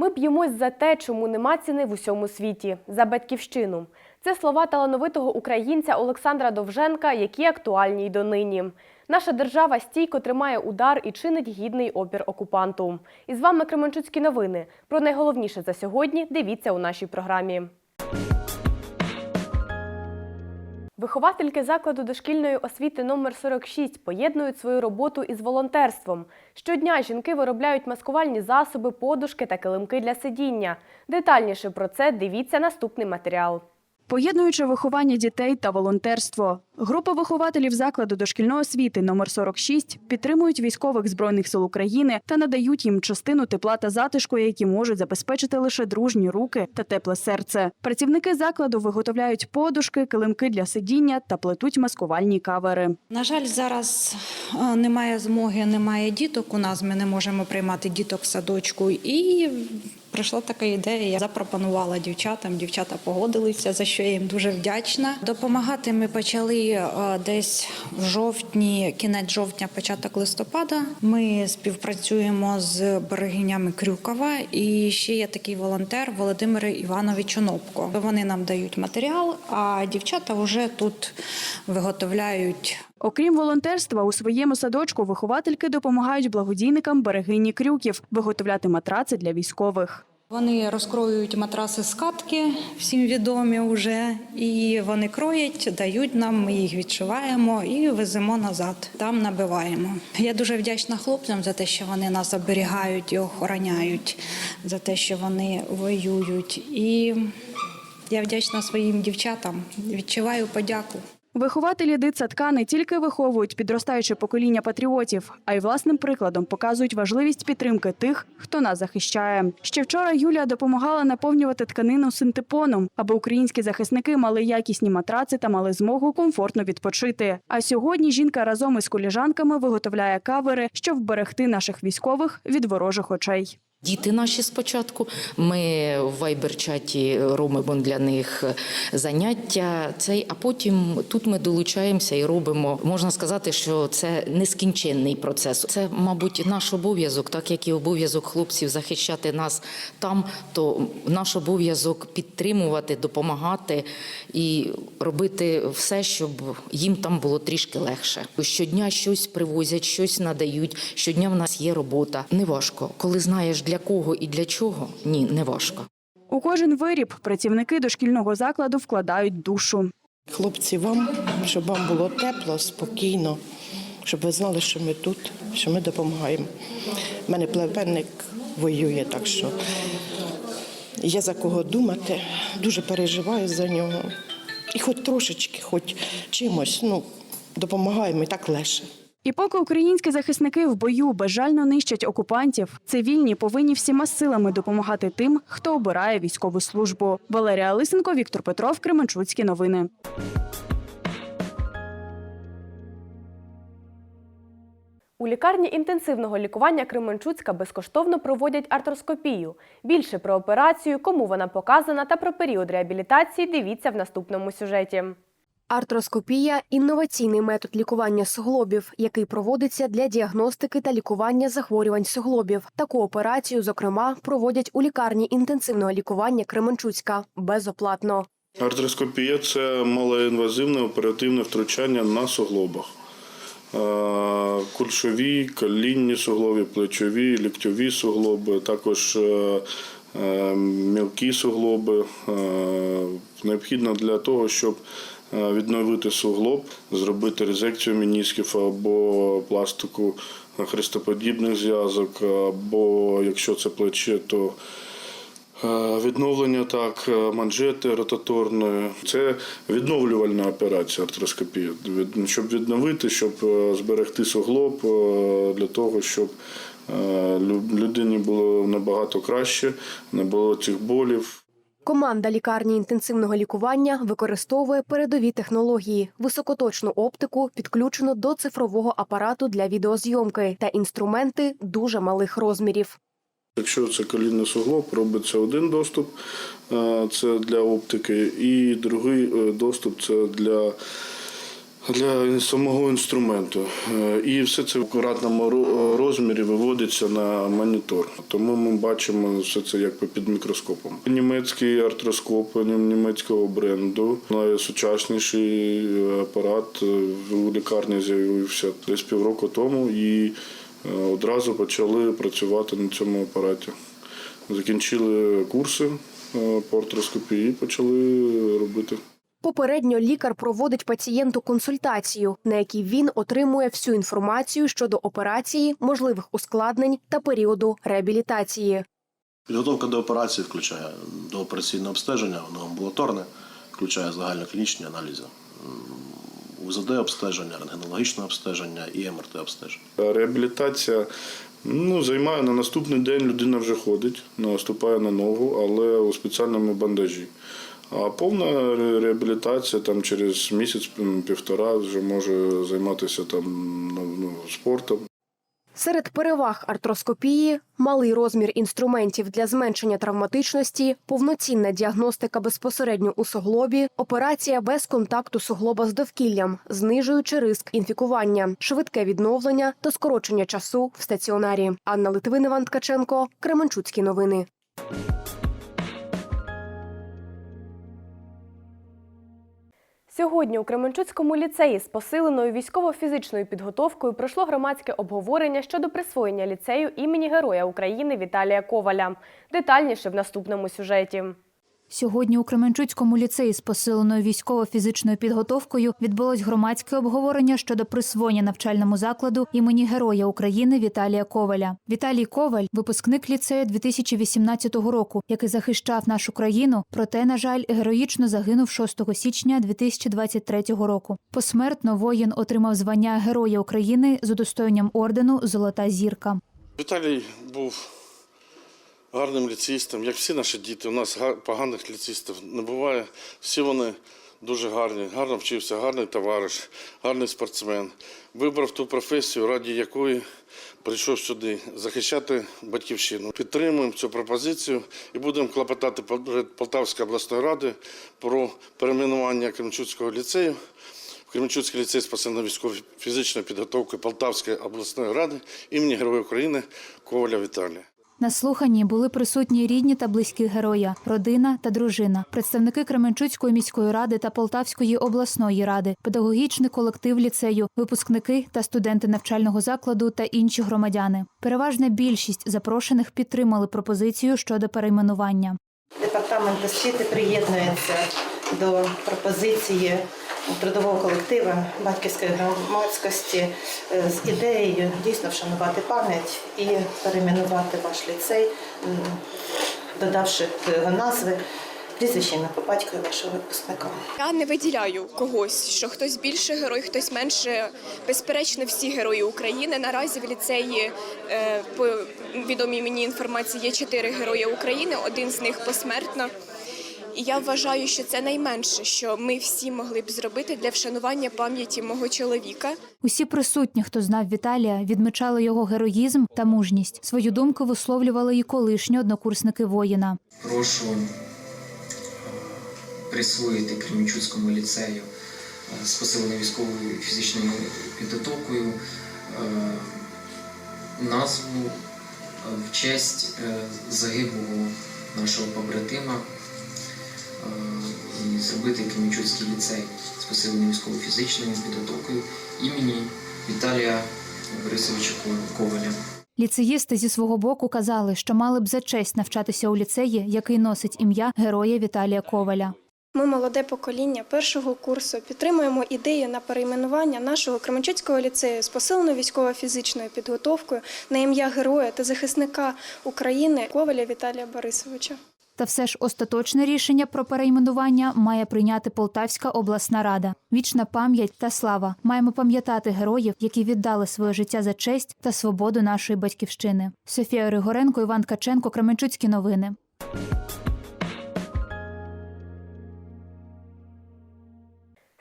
Ми б'ємось за те, чому нема ціни в усьому світі за батьківщину. Це слова талановитого українця Олександра Довженка, які актуальні й донині. Наша держава стійко тримає удар і чинить гідний опір окупанту. І з вами Кременчуцькі новини. Про найголовніше за сьогодні дивіться у нашій програмі. Виховательки закладу дошкільної освіти номер 46 поєднують свою роботу із волонтерством. Щодня жінки виробляють маскувальні засоби, подушки та килимки для сидіння. Детальніше про це дивіться наступний матеріал. Поєднуючи виховання дітей та волонтерство, група вихователів закладу дошкільної освіти номер 46 підтримують військових збройних сил України та надають їм частину тепла та затишку, які можуть забезпечити лише дружні руки та тепле серце. Працівники закладу виготовляють подушки, килимки для сидіння та плетуть маскувальні кавери. На жаль, зараз е, немає змоги, немає діток. У нас ми не можемо приймати діток в садочку. І прийшла така ідея. Я запропонувала дівчатам. Дівчата погодилися, за що я їм дуже вдячна. Допомагати ми почали е, десь в жовтні, кінець жовтня, початок листопада. Ми співпрацюємо з берегинями Крюкова. І ще є такий волонтер Володимир Іванович Онопко. Вони нам дають матеріал, а дівчата вже тут виготовляють Окрім волонтерства, у своєму садочку виховательки допомагають благодійникам берегині крюків виготовляти матраци для військових. Вони розкроюють матраси з катки, всім відомі вже, і вони кроять, дають нам, ми їх відшиваємо і веземо назад. Там набиваємо. Я дуже вдячна хлопцям за те, що вони нас оберігають і охороняють, за те, що вони воюють. І я вдячна своїм дівчатам. Відчуваю подяку. Вихователі дитсадка не тільки виховують підростаюче покоління патріотів, а й власним прикладом показують важливість підтримки тих, хто нас захищає. Ще вчора Юлія допомагала наповнювати тканину синтепоном, аби українські захисники мали якісні матраци та мали змогу комфортно відпочити. А сьогодні жінка разом із коліжанками виготовляє кавери, щоб вберегти наших військових від ворожих очей. Діти наші спочатку. Ми в вайбер-чаті робимо для них заняття. Цей, а потім тут ми долучаємося і робимо. Можна сказати, що це нескінченний процес. Це, мабуть, наш обов'язок, так як і обов'язок хлопців захищати нас там, то наш обов'язок підтримувати, допомагати і робити все, щоб їм там було трішки легше. Щодня щось привозять, щось надають. Щодня в нас є робота. Неважко, коли знаєш для кого і для чого. Ні, не важко. У кожен виріб працівники дошкільного закладу вкладають душу. Хлопці, вам, щоб вам було тепло, спокійно, щоб ви знали, що ми тут, що ми допомагаємо. У мене племянник воює, так що є за кого думати, дуже переживаю за нього. І хоч трошечки, хоч чимось, ну, допомагаємо і так легше. І поки українські захисники в бою безжально нищать окупантів, цивільні повинні всіма силами допомагати тим, хто обирає військову службу. Валерія Лисенко, Віктор Петров, Кременчуцькі новини. У лікарні інтенсивного лікування Кременчуцька безкоштовно проводять артроскопію. Більше про операцію, кому вона показана та про період реабілітації дивіться в наступному сюжеті. Артроскопія інноваційний метод лікування суглобів, який проводиться для діагностики та лікування захворювань суглобів. Таку операцію, зокрема, проводять у лікарні інтенсивного лікування Кременчуцька безоплатно. Артроскопія це малоінвазивне оперативне втручання на суглобах. Кульшові, колінні суглоби, плечові, ліктьові суглоби, також е, е, мілкі суглоби. Е, Необхідно для того, щоб відновити суглоб, зробити резекцію менісків або пластику хрестоподібних зв'язок, або якщо це плече, то Е, Відновлення так, е, манжети ротаторної. Це відновлювальна операція артроскопія. Щоб відновити, щоб е, зберегти суглоб, е, для того, щоб е, людині було набагато краще, не було цих болів. Команда лікарні інтенсивного лікування використовує передові технології, високоточну оптику, підключену до цифрового апарату для відеозйомки та інструменти дуже малих розмірів. Якщо це колінний суглоб, робиться один доступ, е, це для оптики, і другий е, доступ це для для самого інструменту. Е, І все це в квадратному ро- розмірі виводиться на монітор. Тому ми бачимо все це як під мікроскопом. Німецький артроскоп німецького бренду, найсучасніший апарат е, у лікарні з'явився десь півроку тому і е, одразу почали працювати на цьому апараті. Закінчили курси е, по артроскопії і почали робити. Попередньо лікар проводить пацієнту консультацію, на якій він отримує всю інформацію щодо операції, можливих ускладнень та періоду реабілітації. Підготовка до операції включає доопераційне обстеження, воно амбулаторне, включає загальноклінічні аналізи, УЗД обстеження, рентгенологічне обстеження і МРТ обстеження. Реабілітація ну, займає на наступний день людина вже ходить, наступає на ногу, але у спеціальному бандажі. А повна реабілітація там через місяць-півтора вже може займатися там ну, ну, спортом. Серед переваг артроскопії малий розмір інструментів для зменшення травматичності, повноцінна діагностика безпосередньо у суглобі, операція без контакту суглоба з довкіллям, знижуючи риск інфікування, швидке відновлення та скорочення часу в стаціонарі. Анна Литвин, Іван Ткаченко, Кременчуцькі новини. Сьогодні у Кременчуцькому ліцеї з посиленою військово-фізичною підготовкою пройшло громадське обговорення щодо присвоєння ліцею імені Героя України Віталія Коваля. Детальніше в наступному сюжеті. Сьогодні у Кременчуцькому ліцеї з посиленою військово-фізичною підготовкою відбулось громадське обговорення щодо присвоєння навчальному закладу імені Героя України Віталія Коваля. Віталій Коваль випускник ліцею 2018 року, який захищав нашу країну, проте, на жаль, героїчно загинув 6 січня 2023 року. Посмертно воїн отримав звання Героя України з удостоєнням ордену Золота зірка. Віталій був гарним ліцеїстом, як всі наші діти. У нас поганих ліцеїстів не буває. Всі вони дуже гарні, гарно вчився, гарний товариш, гарний спортсмен. Вибрав ту професію, раді якої прийшов сюди захищати батьківщину. Підтримуємо цю пропозицію і будемо клопотати перед Полтавської обласної ради про перейменування Кремчуцького ліцею. В Кременчуцький ліцей спасибо військової фізичної підготовки Полтавської обласної ради імені Героя України Коваля Віталія. На слуханні були присутні рідні та близькі героя, родина та дружина, представники Кременчуцької міської ради та Полтавської обласної ради, педагогічний колектив ліцею, випускники та студенти навчального закладу та інші громадяни. Переважна більшість запрошених підтримали пропозицію щодо перейменування. Департамент освіти приєднується до пропозиції трудового колективу батьківської громадськості е, з ідеєю дійсно вшанувати пам'ять і перейменувати ваш ліцей, додавши до його назви прізвище ім'я по батькові вашого випускника. Я не виділяю когось, що хтось більше герой, хтось менше. Безперечно, всі герої України. Наразі в ліцеї е, по відомій мені інформації є чотири герої України. Один з них посмертно. І я вважаю, що це найменше, що ми всі могли б зробити для вшанування пам'яті мого чоловіка. Усі присутні, хто знав Віталія, відмічали його героїзм та мужність. Свою думку висловлювали і колишні однокурсники воїна. прошу присвоїти Кременчуцькому ліцею е, з посиленою військовою фізичною підготовкою е, назву е, в честь загиблого нашого побратима і зробити Кременчуцький ліцей з посиленою військовою фізичною підготовкою імені Віталія Борисовича Коваля. Ліцеїсти зі свого боку казали, що мали б за честь навчатися у ліцеї, який носить ім'я героя Віталія Коваля. Ми молоде покоління першого курсу підтримуємо ідею на перейменування нашого Кременчуцького ліцею з посиленою військово-фізичною підготовкою на ім'я героя та захисника України Коваля Віталія Борисовича. Та все ж остаточне рішення про перейменування має прийняти Полтавська обласна рада. Вічна пам'ять та слава. Маємо пам'ятати героїв, які віддали своє життя за честь та свободу нашої батьківщини. Софія Ригоренко, Іван Каченко, Кременчуцькі новини.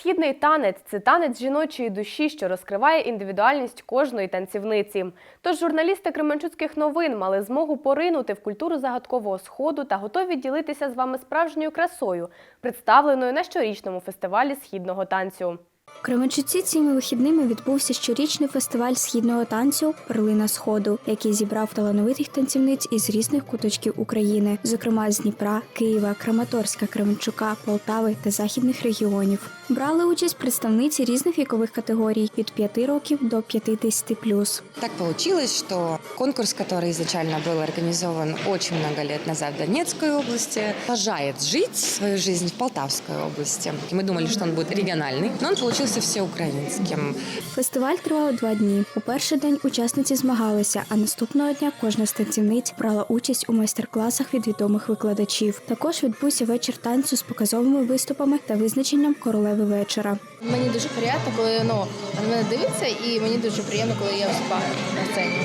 Східний танець це танець жіночої душі, що розкриває індивідуальність кожної танцівниці. Тож журналісти Кременчуцьких новин мали змогу поринути в культуру загадкового сходу та готові ділитися з вами справжньою красою, представленою на щорічному фестивалі східного танцю. Кременчуці цими вихідними відбувся щорічний фестиваль східного танцю Перлина Сходу, який зібрав талановитих танцівниць із різних куточків України, зокрема з Дніпра, Києва, Краматорська, Кременчука, Полтави та західних регіонів. Брали участь представниці різних вікових категорій від 5 років до 50 плюс. Так получилось, что конкурс, который изначально был организован очень много лет назад в Донецкой области, продолжает жить свою жизнь в Полтавской области. И мы думали, что он будет региональный, но он получился всеукраинским. Фестиваль тривав два дні. У перший день учасниці змагалися, а наступного дня кожна з танцівниць брала участь у майстер-класах від відомих викладачів. Також відбувся вечір танцю з показовими виступами та визначенням королеви вечора. Мені дуже приємно, коли ну на мене дивиться, і мені дуже приємно, коли я виступаю на сцені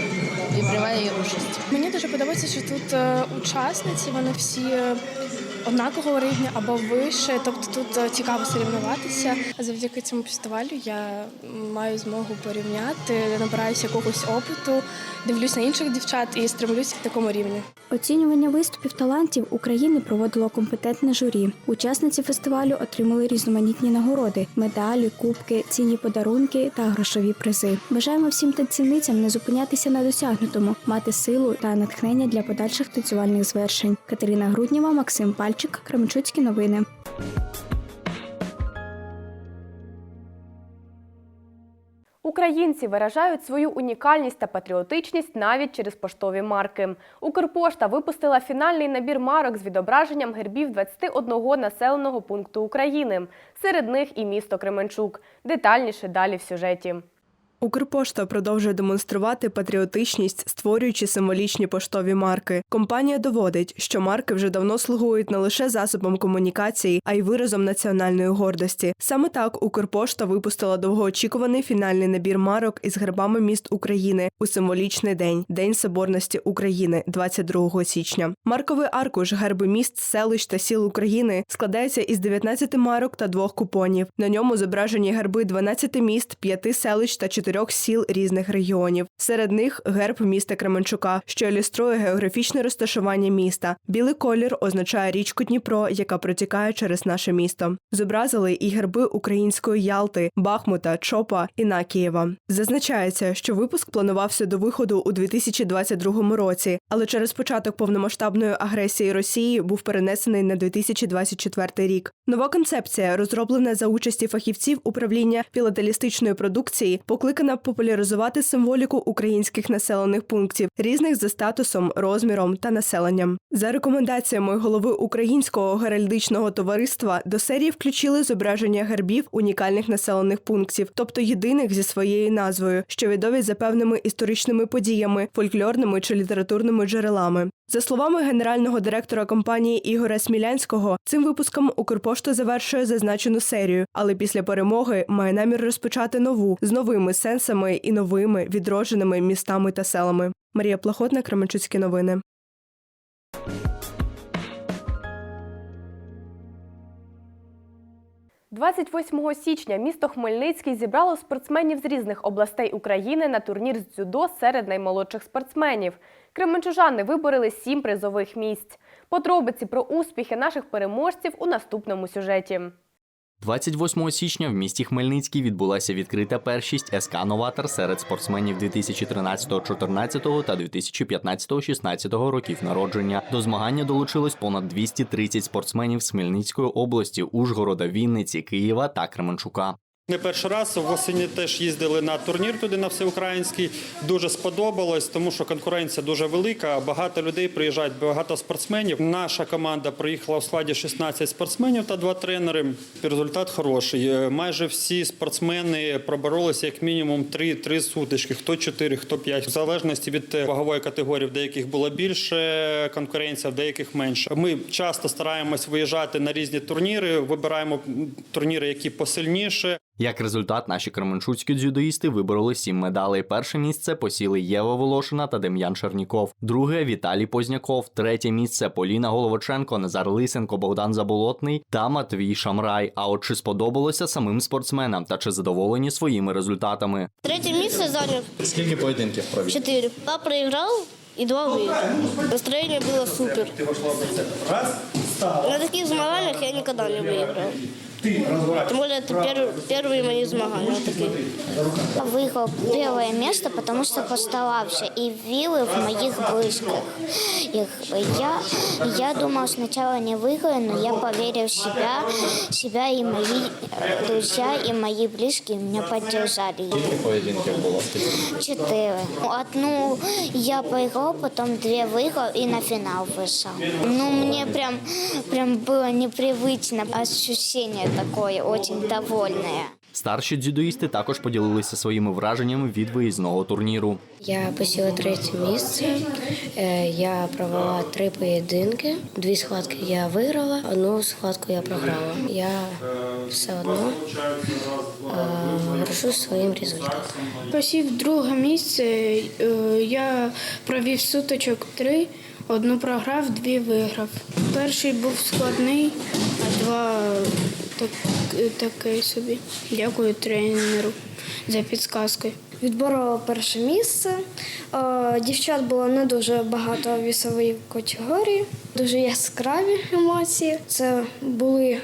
і приймаю її участь. Мені дуже подобається, що тут е, учасниці, вони всі е, однакового рівня або вище. Тобто тут е, цікаво соревнуватися. Завдяки цьому фестивалю я маю змогу порівняти, набираюся якогось опиту, дивлюсь на інших дівчат і стремлюся к такому рівню. Оцінювання виступів талантів України проводило компетентне журі. Учасниці фестивалю отримали різноманітні нагороди: медалі, кубки, цінні подарунки та грошові призи. Бажаємо всім танцівницям не зупинятися на досягнутому, мати силу та натхнення для подальших танцювальних звершень. Катерина Грудніва, Максим Пальчик, Кременчуцькі новини. Українці виражають свою унікальність та патріотичність навіть через поштові марки. Укрпошта випустила фінальний набір марок з відображенням гербів 21 населеного пункту України. Серед них і місто Кременчук. Детальніше далі в сюжеті. Укрпошта продовжує демонструвати патріотичність, створюючи символічні поштові марки. Компанія доводить, що марки вже давно слугують не лише засобом комунікації, а й виразом національної гордості. Саме так Укрпошта випустила довгоочікуваний фінальний набір марок із гербами міст України у символічний день День Соборності України, 22 січня. Марковий аркуш герби міст, селищ та сіл України складається із 19 марок та двох купонів. На ньому зображені герби 12 міст, 5 селищ та 4 сіл різних регіонів. Серед них герб міста Кременчука, що ілюструє географічне розташування міста. Білий колір означає річку Дніпро, яка протікає через наше місто. Зобразили і герби української Ялти, Бахмута, Чопа і Накієва. Зазначається, що випуск планувався до виходу у 2022 році, але через початок повномасштабної агресії Росії був перенесений на 2024 рік. Нова концепція, розроблена за участі фахівців управління філателістичної продукції, покликана популяризувати символіку українських населених пунктів, різних за статусом, розміром та населенням. За рекомендаціями голови Українського геральдичного товариства до серії включили зображення гербів унікальних населених пунктів, тобто єдиних зі своєю назвою, що відомі за певними історичними подіями, фольклорними чи літературними джерелами. За словами генерального директора компанії Ігоря Смілянського, цим випуском Укрпошта завершує зазначену серію, але після перемоги має намір розпочати нову з новими сенсами і новими відродженими містами та селами. Марія Плахотна, Кременчуцькі новини. – 28 січня місто Хмельницький зібрало спортсменів з різних областей України на турнір з дзюдо серед наймолодших спортсменів. Кременчужани вибороли сім призових місць. Подробиці про успіхи наших переможців у наступному сюжеті. 28 січня в місті Хмельницький відбулася відкрита першість СК Новатор серед спортсменів 2013-14 та 2015-16 років народження. До змагання долучилось понад 230 спортсменів з Хмельницької області, Ужгорода, Вінниці, Києва та Кременчука. Не перший раз восені теж їздили на турнір туди на всеукраїнський. Дуже сподобалось, тому що конкуренція дуже велика. Багато людей приїжджають, багато спортсменів. Наша команда приїхала у складі 16 спортсменів та два тренери. Результат хороший. Е, Майже всі спортсмени проборолися як мінімум 3-3 сутички. Хто 4, хто 5. В залежності від вагової категорії, в деяких було більше конкуренція, в деяких менше. Ми часто стараємось виїжджати на різні турніри. Вибираємо турніри, які посильніше. Як результат, наші кременчуцькі дзюдоїсти вибороли сім медалей. Перше місце посіли Єва Волошина та Дем'ян Черніков. Друге Віталій Позняков. Третє місце Поліна Головоченко, Назар Лисенко, Богдан Заболотний та Матвій Шамрай. А от чи сподобалося самим спортсменам та чи задоволені своїми результатами? Третє місце зайняв Скільки поєдинків провів? чотири. Два проіграв і два виграв. Настроєння було супер. На таких змаганнях я ніколи не виграв. Тем более это пер- первые мои змагания. Вот такие. Выиграл первое место, потому что постарался и вилы в моих близких. Их. Я, я думал сначала не выиграю, но я поверил в себя, себя и мои э, друзья, и мои близкие меня поддержали. Скільки поєдинків було? Четыре. Одну я проиграл, потом две выиграл и на финал вышел. Ну, мне прям, прям было непривычно. Ощущение такое, очень довольное. Старші дзюдоїсти також поділилися своїми враженнями від виїзного турніру. Я посіла третє місце. Е, Я провела три поєдинки. Дві схватки я виграла, одну схватку я програла. Я все одно е, горжусь своїм результатом. Посів друге місце. Е, Я провів суточок три, одну програв, дві виграв. Перший був складний, а два так, такий собі. Дякую тренеру за підсказки. Відборола перше місце. Е, Дівчат було не дуже багато в вісовій категорії, дуже яскраві емоції. Це були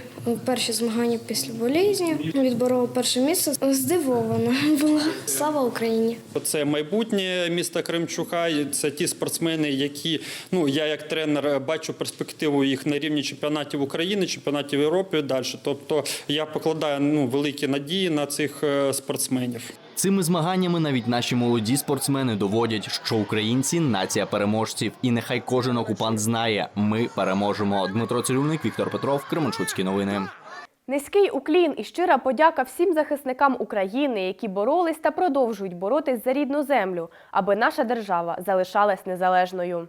перші змагання після болізні. Відборола перше місце. Здивована була. Слава Україні! Це майбутнє міста Кремчука. Це ті спортсмени, які ну я як тренер бачу перспективу їх на рівні чемпіонатів України, чемпіонатів Європи далі. Тобто я покладаю ну великі надії на цих е, спортсменів. Цими змаганнями навіть наші молоді спортсмени доводять, що українці нація переможців, і нехай кожен окупант знає, ми переможемо. Дмитро Цирюльник, Віктор Петров, Кременчуцькі новини. Низький уклін і щира подяка всім захисникам України, які боролись та продовжують боротись за рідну землю, аби наша держава залишалась незалежною.